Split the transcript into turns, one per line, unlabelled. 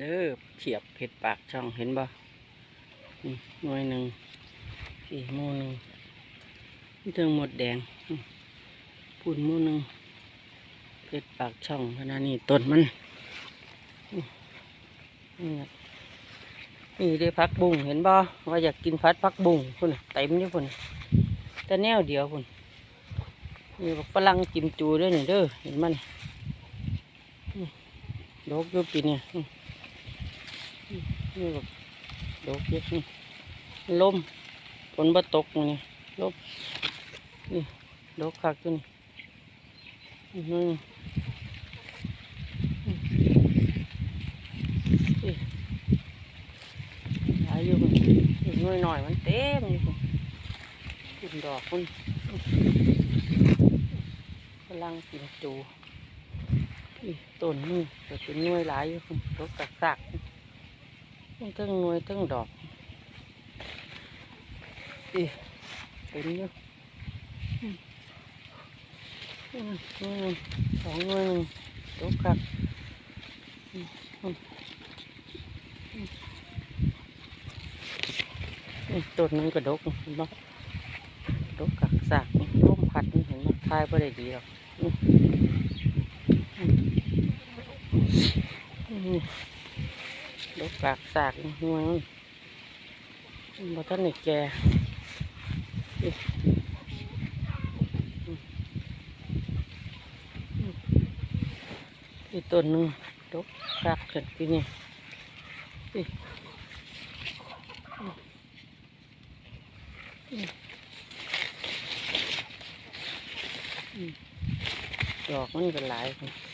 เด้อเฉียบเผ็ดปากช่องเห็นบ่นี่หน่วยหนึ่งสี่หมูหนึ่งนี่เทิงหมดแดงอืมปุ่นหมูหนึ่งเผ็ดปากช่องขนาดนี้ต้นมันนี่นี่ได้พักบุ้งเห็นบ่ว่าอยากกินพัดพักบุ้งพุ่นเต็มอยู่พุ่นน่ะแต่แนวเดียวพุ่นนี่บักฝรั่งกิมจูด้วยนี่เด้อเห็นมันนี่ดกอยู่ปีเนี่ย นี่แบบดอกเยอะนี่ลมฝนบ่ตกนี่ลมนี่ดอกคักตัวนี้อือหืออืมนี่หลายอยู่มันอีกหน่อยหน่อยมันเต็มอยู่กินดอกมันกำลังกินจูอีต้นนี่ก็เป็นน่วยหลายอยู่พุ่นดอกกักสก มันทั้งหน่วยทั้งดอกอีเป็นอยู่น่วยสองหน่วยหนึ่งดอกกักอืมอืมอืมอืมต้นนึงก็ดกเห็นบ่ดกกักสักร่มพัดเห็นบ่ทายบ่ได้ดีหรอกอื มอืมนี่ดอกกากสากนี่หัวมันบ่ทันได้แก่นี่อืมอืมอีกต้นหนึ่งดอกกากขึ้นปีนี้นี่ดอกมันก็หลายพุ่น